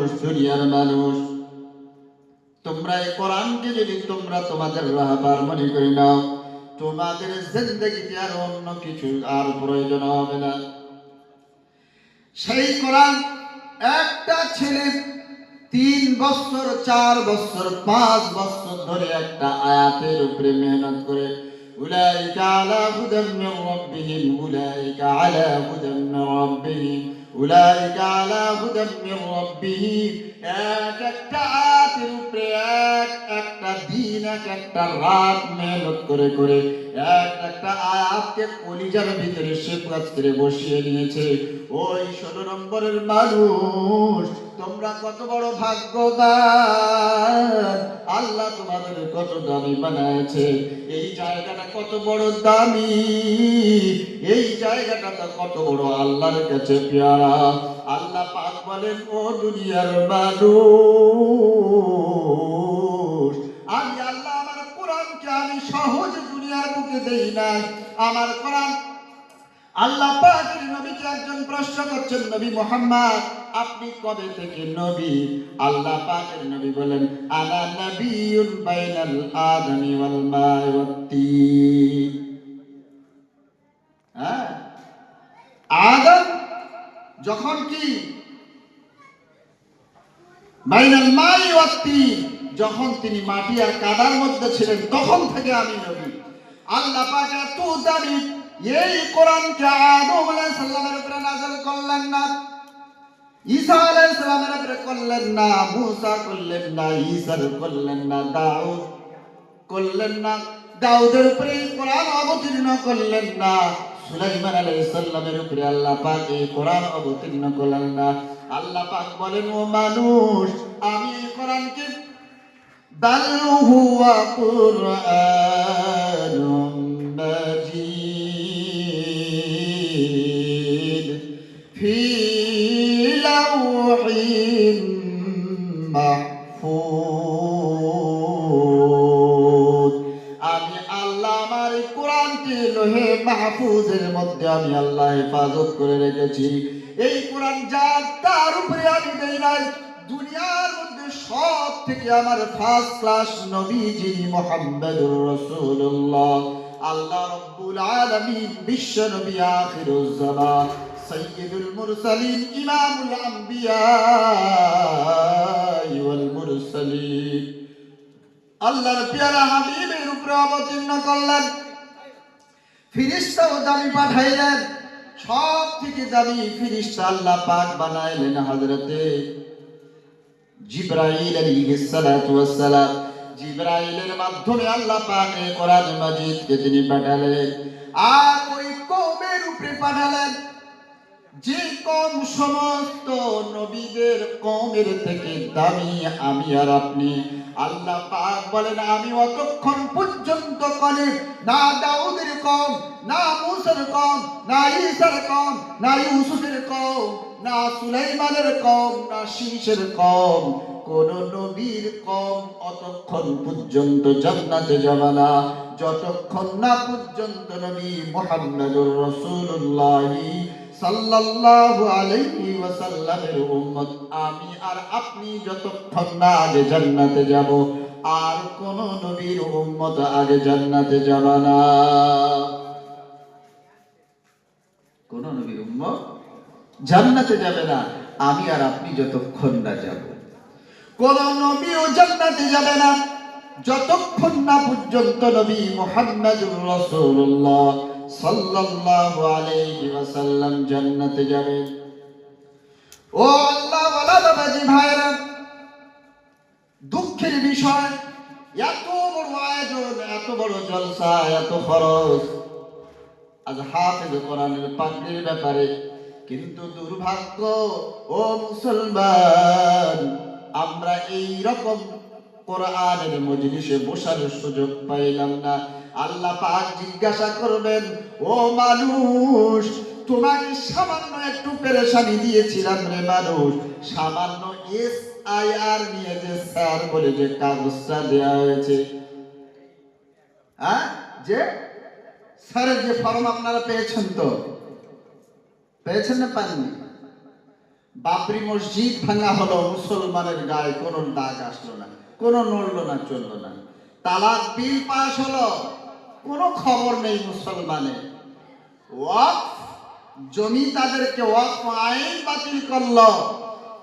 মানুষ, দুনিয়ার মানুষ। তোমরা এই কোরআনকে যদি তোমরা তোমাদের রাহবার মনে করে নাও তোমাদের জিন্দগিতে আর অন্য কিছু আর প্রয়োজন হবে না। সেই কোরআন একটা ছেলে তিন বছর, চার বছর, পাঁচ বছর ধরে একটা আয়াতের উপরে মেহনত করে, উলাইকা আলা হুদাম মিন রাব্বিহিম, উলাইকা আলা হুদাম মিন রাব্বিহিম। أولئك على هدى من ربهم এক একটা আয়াতের উপরে এক একটা দিন এক একটা রাত মেহনত করে করে এক একটা আয়াতকে কলিজার ভিতরে সে কাজ করে বসিয়ে নিয়েছে ওই ষোলো নম্বরের মানুষ, তোমরা কত বড় ভাগ্যবান। আল্লাহ তোমাদের কত দামি বানায়ছে এই জায়গাটা কত বড় দামি। এই জায়গাটা কত বড় আল্লাহর কাছে পেয়ারা। আল্লাহ পাক বলেন, ও দুনিয়ার মানুষ, আমি আল্লাহ আমার কোরআনকে আমি সহজ দুনিয়ার বুকে দেই নাই। আমার কোরআন আল্লাহ পাকের নবীকে একজন প্রশ্ন করছেন নবী মোহাম্মদ, আপনি কবে থেকে নবী? আল্লাহ পাকের নবী বলেন আনা নবিয়ুল বাইনাল আদমি ওয়াল মা'i ওয়াত হ্যাঁ? আদম যখন কি? বাইনাল মা'i ওয়াত যখন তিনি মাটি আর কাদার মধ্যে ছিলেন, তখন থেকে আমি নবী। আল্লাহ পাক এত দামি এই কোরআনকে আদম আলাইসাল্লামের উপরে নাজল করলেন না, ঈসা আলাইসাল্লামের উপরে করলেন না, মুসা করলেন না ঈসার করলেন না, দাউদ করলেন না, দাউদের উপরে কোরআন অবতীর্ণ করলেন না, সুলাইমান আলাইসাল্লামের উপরে আল্লাহ পাক এই কোরআন অবতীর্ণ করলেন না। আল্লাহ পাক বলেন, ও মানুষ, আমি কোরআনকে দালু হুয়া কুরআন মাহফুজ। আমি আল্লাহ আমার কোরআনটি লোহে মাহফুজের মধ্যে আমি আল্লাহ হেফাজত করে রেখেছি। এই কোরআন যা তার উপরে আমি দেই নাই। দুনিয়ার মধ্যে সব থেকে আমার ফার্স্ট ক্লাস নবীজি মোহাম্মদুর রসুল্লাহ আল্লাহ রব্বুল আলমী বিশ্ব নবী আখিরুজ্জামান সাইয়্যিদুল মুরসালিন ইমামুল আম্বিয়া ওয়াল মুরসালিন আল্লাহর পেয়ারা হাবিবের উপরে অবতীর্ণ করলেন। ফিরিস্তাও দামি পাঠাইলেন। সব থেকে দামি ফিরিস্তা আল্লাহ পাক বানাইলেন হযরতে জিব্রাইল আলাইহিস সালাতু ওয়াস সালাম। জিব্রাইলের মাধ্যমে আল্লাহ পাক কোরআন মাজিদকে তিনি পাঠালেন। আর ওই কওমের উপরে পাঠালেন। যে কম সমস্ত নবীদের কমের থেকে দামি আমি আর আপনি। আল্লাহ পাক বলেন, আমি অতক্ষণ পর্যন্ত করে না দাউদের কম, না মুসার কম, না ঈসার কম, না ইউসুফের কম, না সুলাইমানের কম, না শীষের কম। কোন নবীর কম অতক্ষণ পর্যন্ত জান্নাতে যাবে না। যতক্ষণ না পর্যন্ত নবী মুহাম্মদুর রাসূলুল্লাহি সাল্লাল্লাহু আলাইহি ওয়াসাল্লামের উম্মত, আমি আর আপনি যতক্ষণ না আগে জান্নাতে যাব, আর কোন নবীর উম্মত আগে জান্নাতে যাব না। কোন নবীর উম্মত জান্নাতে যাবে না, আমি আর আপনি যতক্ষণ না যাব। কোন নবীও জান্নাতে যাবে না, যতক্ষণ না পর্যন্ত নবী মুহাম্মদুর রাসূলুল্লাহ। সাল্লাল্লাহু আলাইহি ওয়াসাল্লাম জান্নাতে যাবে। ও আল্লাহ ওয়ালা বাবাজি ভাইরা দুঃখের বিষয়, এত বড় আয়োজন, এত বড় জলসা, এত খরচ। আজ হাফেজ কোরআনের পাগড়ির ব্যাপারে, কিন্তু দুর্ভাগ্য, ও মুসলমান, আমরা এই রকম কোরআনের মজলিসে বসার সুযোগ পাইলাম না। আল্লাহ পাক জিজ্ঞাসা করবেন, ও মানুষ, তোমাকে সামান্য একটু পেরেশানি দিয়েছিলাম রে মানুষ। সামান্য এস আই আর নিয়ে যে স্যার বলে যে কাগজটা দেওয়া হয়েছে। হ্যাঁ? যে? স্যারের যে ফর্ম আপনারা পেয়েছেন তো? পেয়েছেন না পাননি? বাবরি মসজিদ ভাঙা হলো, মুসলমানের গায়ে কোনো দাগ আসলো না, কোনো নড়লো না, চলল না। তালাক বিল পাস হলো। কোনো খবর নেই মুসলমানের। ওয়াকফ, জমি তাদেরকে ওয়াকফ আইন বাতিল করল।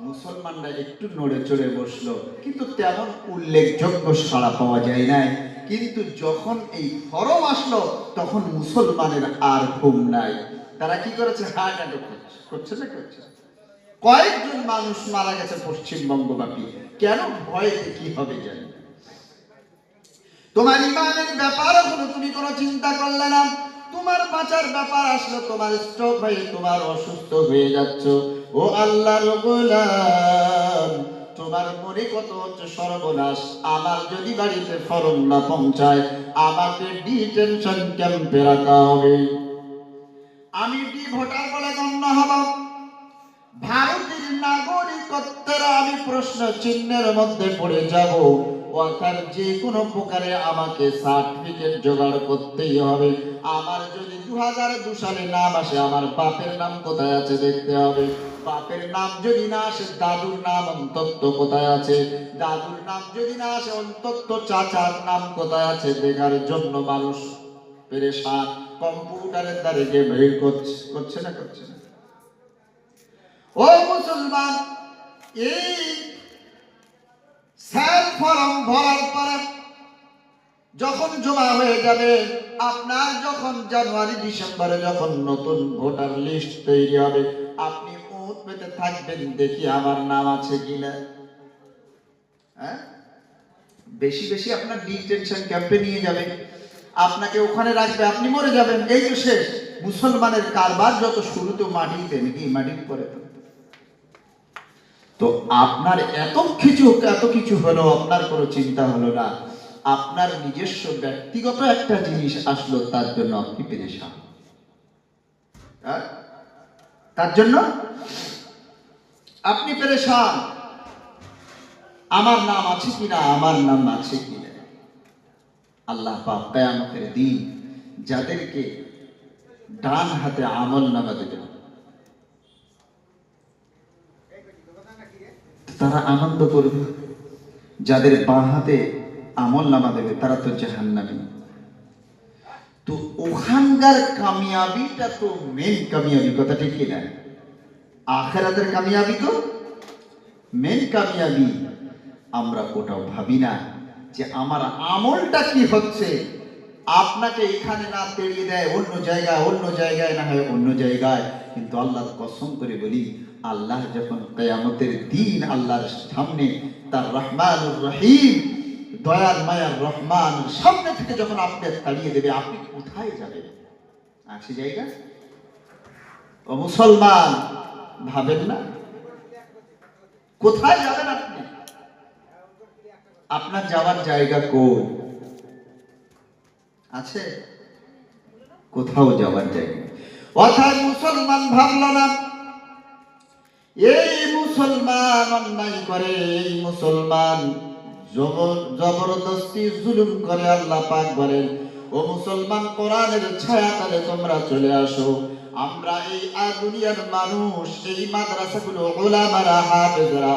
মুসলমানরা একটু নড়ে চড়ে বসল, কিন্তু তেমন উল্লেখযোগ্য সাড়া পাওয়া যায় নাই। কিন্তু যখন এই ফরম আসলো, তখন মুসলমানের আর ঘুম নাই। তারা কি করেছে? হার্ট অ্যাটাক করছে করছে না করছে। কয়েকজন মানুষ মারা গেছে পশ্চিমবঙ্গ পশ্চিমবঙ্গব্যাপী। কেন? ভয়ে কি হবে জানি। তোমার ইমানের ব্যাপার হলো তুমি কোনো চিন্তা করলে না। তোমার বাঁচার ব্যাপার আসলো তোমার স্ট্রোক হয়ে, তোমার অসুস্থ হয়ে যাচ্ছ। ও আল্লাহর গোলাম তোমার মনে কত হচ্ছে সর্বনাশ। আমার যদি বাড়িতে ফরম না পৌঁছায়, আমাকে ডিটেনশন ক্যাম্পে রাখা হবে। আমি ডি ভোটার বলে গণ্য হব? ভারতের নাগরিকত্বের আমি প্রশ্ন চিহ্নের মধ্যে পড়ে যাব। অর্থাৎ যে কোনো প্রকারে আমাকে সার্টিফিকেট জোগাড় করতেই হবে। আমার যদি দু হাজার দু সালে নাম আসে, আমার বাপের নাম কোথায় আছে দেখতে হবে। বাপের নাম যদি না আসে, দাদুর নাম অন্তত কোথায় আছে? দাদুর নাম যদি না আসে, অন্তত চাচার নাম কোথায় আছে? দেখার জন্য মানুষ পেরেশান। কম্পিউটারের দ্বারে গিয়ে বের করছে করছে না করছে না। ও মুসলমান, এই যখন জমা হয়ে যাবে, আপনার যখন জানুয়ারি, ডিসেম্বরে যখন নতুন ভোটার লিস্ট তৈরি হবে, আপনি উঠ পেতে থাকবেন, দেখি আমার নাম আছে কিনা। হ্যাঁ? বেশি বেশি আপনার ডিটেনশন ক্যাম্পে নিয়ে যাবে। আপনাকে ওখানে রাখবে, আপনি মরে যাবেন, এই তো শেষ। মুসলমানের কারবার যত শুরুতে মাটিতে, নাকি মাটির পরে তো? তো আপনার এত কিছু এত কিছু হলো, আপনার কোনো চিন্তা হলো না। আপনার নিজস্ব ব্যক্তিগত একটা জিনিস আসলো, তার জন্য আপনি পেরেশান। হ্যাঁ? তার জন্য আপনি পেরেশান। আমার নাম আছে কিনা আমার নাম আছে কিনা আল্লাহ পাক কেয়ামতের দিন যাদেরকে ডান হাতে আমল নামা দেবেন তারা আনন্দ করবে। যাদের বাঁ হাতে আমল নামা দেবে, তারা তো জাহান্নামী। তো ওখানকার কামিয়াবিটা তো মেন কামিয়াবি, কথা ঠিক কিনা আখেরাতের কামিয়াবি তো মেন কামিয়াবি। আমরা ওটাও ভাবি না যে আমার আমলটা কি হচ্ছে? আপনাকে এখানে না তেড়িয়ে দেয়, অন্য জায়গায় অন্য জায়গায়, না হয় অন্য জায়গায়। কিন্তু আল্লাহ কসম করে বলি আল্লাহ যখন কেয়ামতের দিন আল্লাহর সামনে তার রহমান রহিম, দয়াল মায়ার রহমান সামনে থেকে যখন আপনি তাড়িয়ে দেবে, আপনি কোথায় যাবেন? আছে জায়গা? ও মুসলমান, ভাবেন না। কোথায় যাবেন আপনি? আপনার যাওয়ার জায়গা কোন আছে? কোথাও যাওয়ার জায়গা অর্থাৎ মুসলমান ভাবলো না এই মুসলমান অন্যায় করে, এই মুসলমান জবরদস্তি জুলুম করে, আল্লাহ পাক বলেন, ও মুসলমান, কোরআনের ছায়া তলে তোমরা চলে আসো। আমরা এই আর দুনিয়ার মানুষ, এই মাদ্রাসাগুলো ওলামারা, হাফেজরা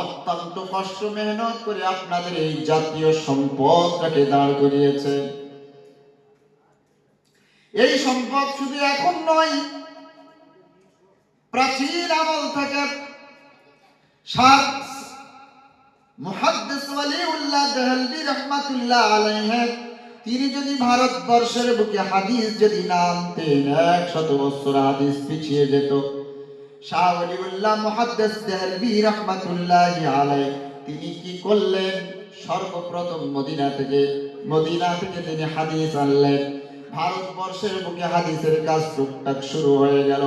অত্যন্ত কষ্ট মেহনত করে আপনাদের এই জাতীয় সম্পদটাকে দাঁড় করিয়েছে। এই সম্পদ শুধু এখন নয়, প্রাচীন আমল দেহলভী রহমাতুল্লাহ তিনি যদি ভারতবর্ষের বুকে হাদিস যদি না একশত বছর হাদিস পিছিয়ে যেত। দেহলভী রহমাতুল্লাহ তিনি কি করলেন? সর্বপ্রথম মদিনা থেকে মদিনা থেকে তিনি হাদিস আনলেন। ভারতবর্ষের বুকে হাদিসের কাজ টুকটাক শুরু হয়ে গেল।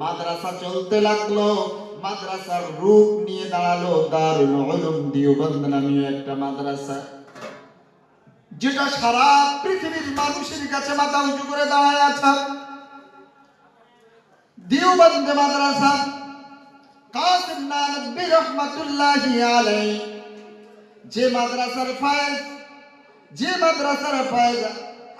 মাদ্রাসা চলতে লাগল মাদ্রাসার রূপ নিয়ে দাঁড়াল, দারুল উলুম দিওবন্দ নামীয় একটা মাদ্রাসা। যেটা সারা পৃথিবীর মানুষের কাছে মাথা উঁচু করে দাঁড়ায় আছে। দিওবন্দ মাদ্রাসা, কাসিম নানবী রহমাতুল্লাহি আলাইহি। যে মাদ্রাসার ফায়েজ, যে মাদ্রাসার ফায়েজ,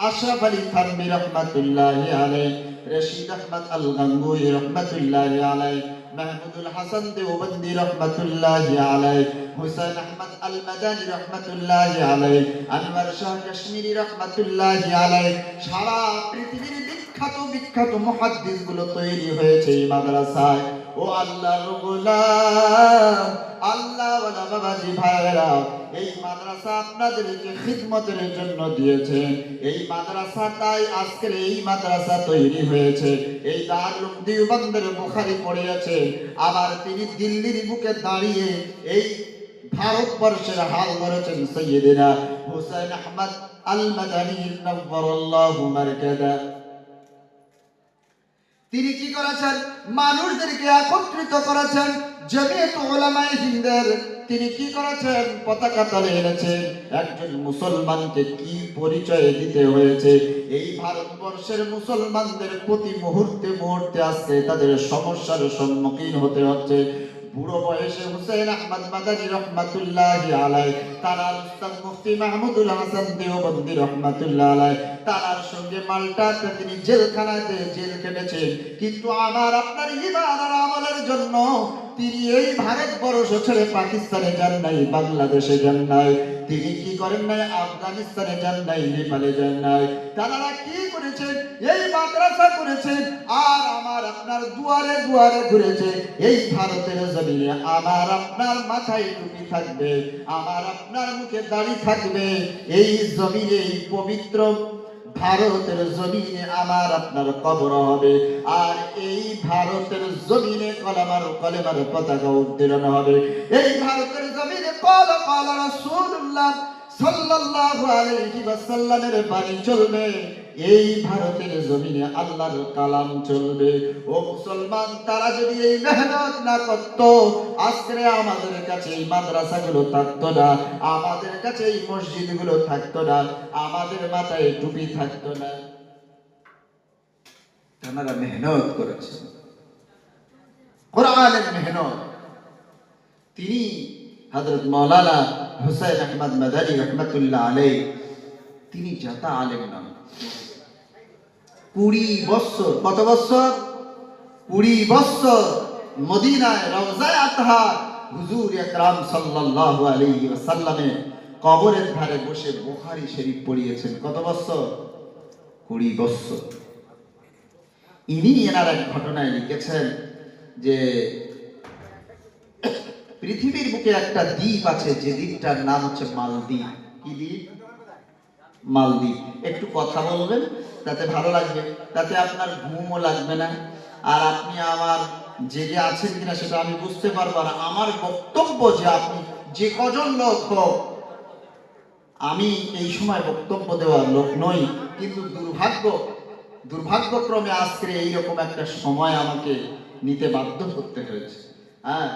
আশরাফ আলী থানবী রহমাতুল্লাহি আলাইহি, রশিদ আহমদ আল গঙ্গুই রহমাতুল্লাহি আলাইহি। মাহমুদুল হাসান দেওবন্দি রহমাতুল্লাহ আলাই হুসাইন আহমদ আল মাদানি রহমাতুল্লাহ আলাই আনোয়ার শাহ কাশ্মীরি রহমাতুল্লাহ আলাই সারা পৃথিবীর বিখ্যাত বিখ্যাত মুহাদ্দিসগুলো তৈরি হয়েছে এই মাদ্রাসায়। ও আল্লাহর গোলাম আল্লাহ বাবাজি ভাইরা এই মাদ্রাসা আপনাদেরকে খিদমতের জন্য দিয়েছে। এই মাদ্রাসাটাই আজকের এই মাদ্রাসা তৈরি হয়েছে। এই দারুল দিওবন্দের বুখারী পড়িয়েছে। আবার তিনি দিল্লির বুকে দাঁড়িয়ে এই ভারতবর্ষের হাল ধরেছেন সৈয়দিনা হুসাইন আহমদ আল মাদানী নব্বরাল্লাহু মারকাদা। তিনি কি করেছেন? মানুষদেরকে একত্রিত করেছেন। তিনি কি করেছেন? পতাকা তলে এনেছেন একজন মুসলমানকে কি পরিচয় দিতে হয়েছে? এই ভারতবর্ষের মুসলমানদের প্রতি মুহূর্তে মুহূর্তে আসছে। তাদের সমস্যার সম্মুখীন হতে হচ্ছে। বুড়ো বয়সে হুসেন আহমদ মাদানী রহমাতুল্লাহ আলাই তারার উস্তাদ মুফতি মাহমুদুল হাসান দেওবন্দি রহমাতুল্লাহ আলাই তারার সঙ্গে মাল্টাতে তিনি জেলখানাতে জেল কেটেছেন। কিন্তু আমার আপনার ইমান আমলের জন্য তিনি এই ভারতবর্ষ ছেড়ে পাকিস্তানে যান নাই, বাংলাদেশে যান নাই। তিনি কি করেন নাই? আফগানিস্তানে যান নাই, নেপালে যান নাই। তারা কি করেছেন? এই মাদ্রাসা করেছেন, আর আমার আপনার দুয়ারে দুয়ারে ঘুরেছে। এই ভারতের জমিনে আমার আপনার মাথায় টুপি থাকবে, আমার আপনার মুখে দাড়ি থাকবে। এই জমিনে এই পবিত্র ভারতের জমিনে আমার আপনার কবর হবে। আর এই ভারতের জমিনে কলামার, কলেমার পতাকা উত্তীর্ণ হবে। এই ভারতের জমিনে কল কল রাসূলুল্লাহ সাল্লাল্লাহু আলাইহি ওয়াসাল্লামের বাণী চলবে। এই ভারতের জমিনে আল্লাহর কালাম চলবে। ও মুসলমান তারা যদি এই মেহনত না করত আজকে আমাদের কাছে এই মাদ্রাসাগুলো থাকতো না আমাদের কাছে এই মসজিদগুলো থাকতো না আমাদের মাথায় টুপি থাকতো না। তারা মেহনত করেছে। কোরআনের মেহনত। তিনি হযরত মাওলানা হুসাইন আহমদ মাদানী রহমাতুল্লাহ আলাই তিনি জাতা আলেম নাম কুড়ি বৎসর। কত বছর কুড়ি বছর মদিনায় রওজায় আতহা হুজুর একরাম সাল্লাল্লাহু আলাইহি ওয়াসাল্লামের কবরের ধারে বসে বুখারী শরীফ পড়িয়েছেন। কত বৎসর? কুড়ি বছর ইনি এনার এক ঘটনায় লিখেছেন যে পৃথিবীর বুকে একটা দ্বীপ আছে, যে দ্বীপটার নাম হচ্ছে মালদ্বীপ। কি দ্বীপ? মালদ্বীপ। একটু কথা বলবেন? তাতে ভালো লাগবে, তাতে আপনার ঘুমও লাগবে না। আর আপনি আমার জেগে আছেন কিনা সেটা আমি বুঝতে পারব আর আমার বক্তব্য যে আপনি যে কজন লোক হোক, আমি এই সময় বক্তব্য দেওয়ার লোক নই, কিন্তু দুর্ভাগ্য, দুর্ভাগ্যক্রমে আজকে এইরকম একটা সময় আমাকে নিতে বাধ্য করতে হয়েছে। হ্যাঁ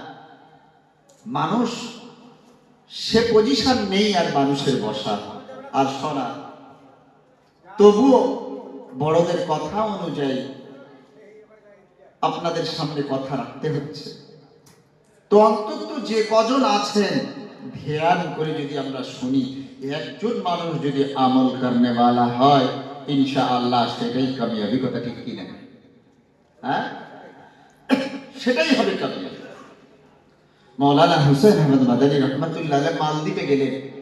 মানুষ, সে পজিশন নেই আর মানুষের বসা আর শোনা তবুও বড়দের কথা অনুযায়ী আপনাদের সামনে কথা রাখতে হচ্ছে। তো অন্তত যে কজন আছেন, ধ্যান করে যদি আমরা শুনি, একজন মানুষ যদি আমল করনেওয়ালা হয় ইনশা আল্লাহ সেটাই কামিয়াবি কথা ঠিক কিনা। হ্যাঁ? সেটাই হবে কামিয়াবি। মৌলানা হুসেন আহমদ মাদানী রহমতুল্লাহ মালদ্বীপে গেলেন।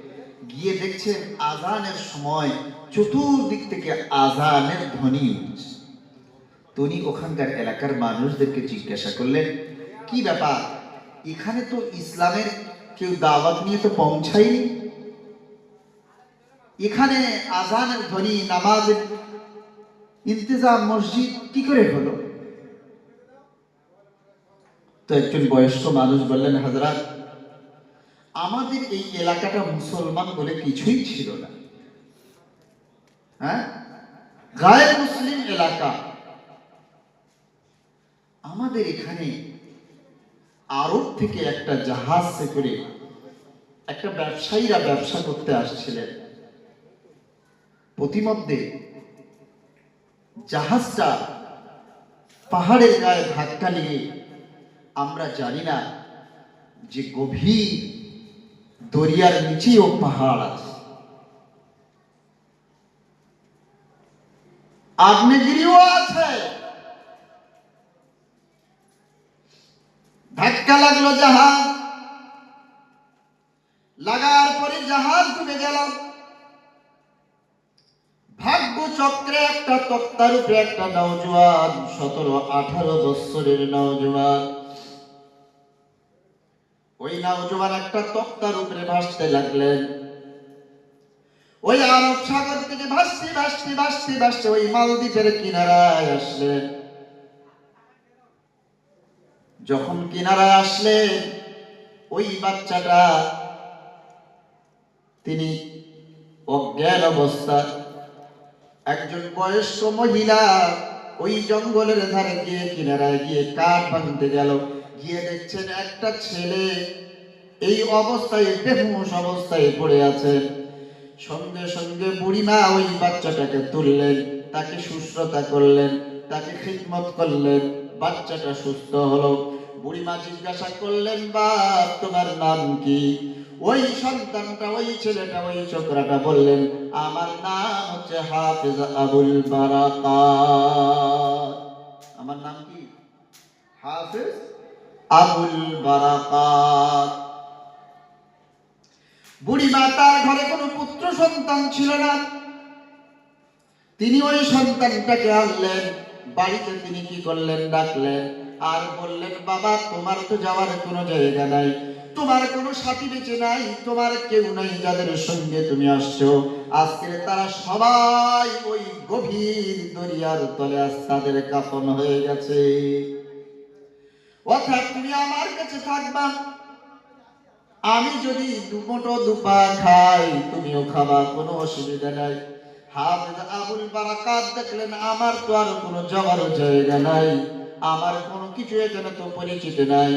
গিয়ে দেখছেন আজানের সময় চতুর্দিক থেকে আজানের ধ্বনি তিনি ওখানকার এলাকার মানুষদেরকে জিজ্ঞাসা করলেন, কি ব্যাপার? এখানে তো ইসলামের কেউ দাওয়াত নিয়ে তো পৌঁছায়নি। এখানে আজানের ধ্বনি, নামাজের ইন্তজাম, মসজিদ কি করে হলো? তো একজন বয়স্ক মানুষ বললেন, হাজরাত আমাদের এই এলাকাটা মুসলমান বলে কিছুই ছিল না। হ্যাঁ? গায়ে মুসলিম এলাকা। আমাদের এখানে আরব থেকে একটা জাহাজে করে একটা ব্যবসায়ীরা ব্যবসা করতে আসছিলেন। প্রতিমধ্যে জাহাজটা পাহাড়ের গায়ে ধাক্কা নিয়ে, আমরা জানি না যে গভীর দরিয়ার নিচেও পাহাড় আছে। আগ্নেয়গিরিও আছে। ধাক্কা লাগল জাহাজ। লাগার পরে জাহাজ ডুবে গেল। ভাগ্য চক্রে একটা তক্তার উপরে একটা নওজোয়ান, সতেরো আঠারো বৎসরের নওজোয়ান। ওই নওজোয়ান একটা তক্তার উপরে ভাসতে লাগলেন। ওই আরব সাগর থেকে ভাসতে ভাসতে ভাসতে ভাসতে ওই মালদ্বীপের কিনারায় আসলেন। যখন কিনারায় আসলেন, ওই বাচ্চাটা তিনি অজ্ঞান অবস্থা একজন বয়স্ক মহিলা ওই জঙ্গলের ধারে গিয়ে কিনারায় গিয়ে কাঠ ভাঙতে গেল। গিয়ে দেখছেন একটা ছেলে এই অবস্থায় বেহুশ অবস্থায় পড়ে আছে। সঙ্গে সঙ্গে বুড়িমা ওই বাচ্চাটাকে তুললেন, তাকে সুস্থতা করলেন, তাকে খিদমত করলেন, বাচ্চাটা সুস্থ হলো। বুড়িমা জিজ্ঞাসা করলেন, বাপ, তোমার নাম কি? ওই সন্তানটা, ওই ছেলেটা, ওই ছোকরাটা বললেন, আমার নাম হচ্ছে হাফেজ আবুল বারাকাত। আমার নাম কি? হাফেজ আবুল বারাকাত। বুড়িমা তার ঘরে কোনো পুত্র সন্তান ছিল না। তিনি ওই সন্তানটাকে আনলেন, বাড়িতে তিনি কি করলেন ডাকলেন, আর বললেন, বাবা, তোমার তো যাওয়ার কোনো জায়গা নাই, তোমার কোনো সাথী বেঁচে নাই, তোমার কেউ নাই যাদের সঙ্গে তুমি আসছো। আজকে তারা সবাই ওই গভীর দরিয়ার তলে তাদের কাফন হয়ে গেছে। অর্থাৎ তুমি আমার কাছে থাকবা। আমি যদি দুমোটো দুপা খাই, তুমিও খাবা, কোনো অসুবিধা নাই। হাফেজ আবুল বারাকাত দেখলেন, আমার তো আর কোনো যাওয়ার জায়গা নাই। আমার কোনো কিছু এখানে তো পরিচিত নাই।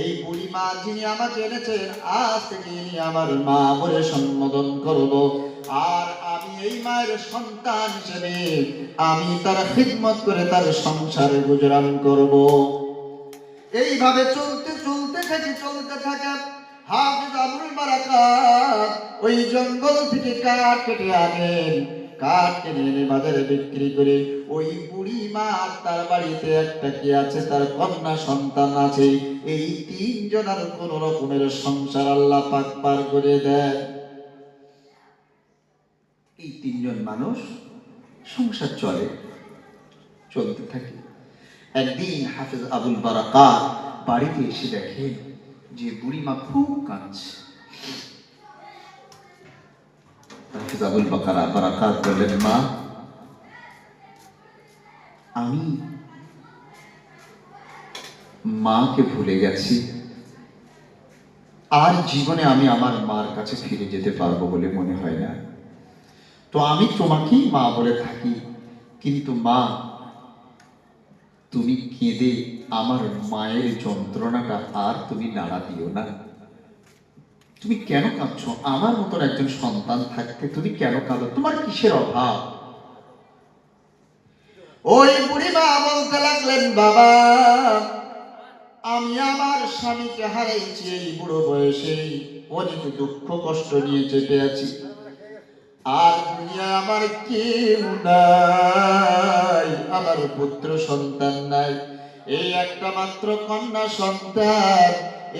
এই বুড়ি মা যিনি আমাকে এনেছেন, আজ থেকে ইনি আমার মা বলে সম্বোধন করব। আর আমি এই মায়ের সন্তান হিসেবে আমি তার খিদমত করে তার সংসারে গুজরান করব। এইভাবে চলতে চলতে থাকে চলতে থাকে। হাফিজ আবুল বারাকাত ওই জঙ্গল থেকে কাঠ কেটে আনেন। কাঠ কেটে এনে বাজারে বিক্রি করে ওই বুড়ি মা তার বাড়িতে একটা কি আছে, তার কন্যা সন্তান আছে। এই তিনজন আর কোন রকমের সংসার আল্লাহ পাক পার করে দেয় এই তিনজন মানুষ সংসার চলে, চলতে থাকে। একদিন হাফিজ আবুল বারাকাত বাড়িতে এসে দেখেন যে বুড়িমা খুব কাঁদছে। হাফিজ আবুল বাকারা, বারাকাত বললেন, মা, আমি মাকে ভুলে গেছি। আর জীবনে আমি আমার মার কাছে ফিরে যেতে পারব বলে মনে হয় না। তো আমি তোমাকেই মা বলে থাকি। কিন্তু মা তুমি কেঁদে আমার মায়ের যন্ত্রণাটা আর তুমি নাড়া দিও না। তুমি কেন কাঁদছো? আমার মতন একজন সন্তান থাকতে তুমি কেন কাঁদো? তোমার কিসের অভাব? ওই বুড়িমা বলতে লাগলেন, বাবা, আমি আমার স্বামীকে হারাইছি এই বুড়ো বয়সে অনেক দুঃখ কষ্ট নিয়ে চেপে আছি। আর দুনিয়ায় আমার কেউ নাই, আমার পুত্র সন্তান নাই। এই একটা মাত্র কন্যা সন্তান,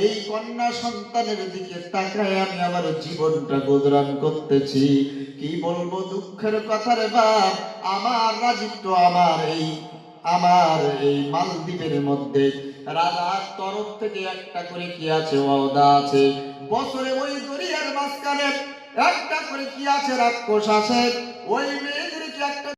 এই কন্যা সন্তানের দিকে তাকায় আমি আমার জীবনটা গুজরান করতেছি। কি বলব দুঃখের কথা রে বাপ, আমার রাজিত্ব আমার এই আমার এই মালদ্বীপের মধ্যে। রাজার তরফ থেকে একটা করে কি আছে, ওয়াদা আছে। বছরে ওই দরিয়ার মাঝখানে একটা করে কি আছে রাক্ষস আছে? ওই মেয়েদেরকে একটা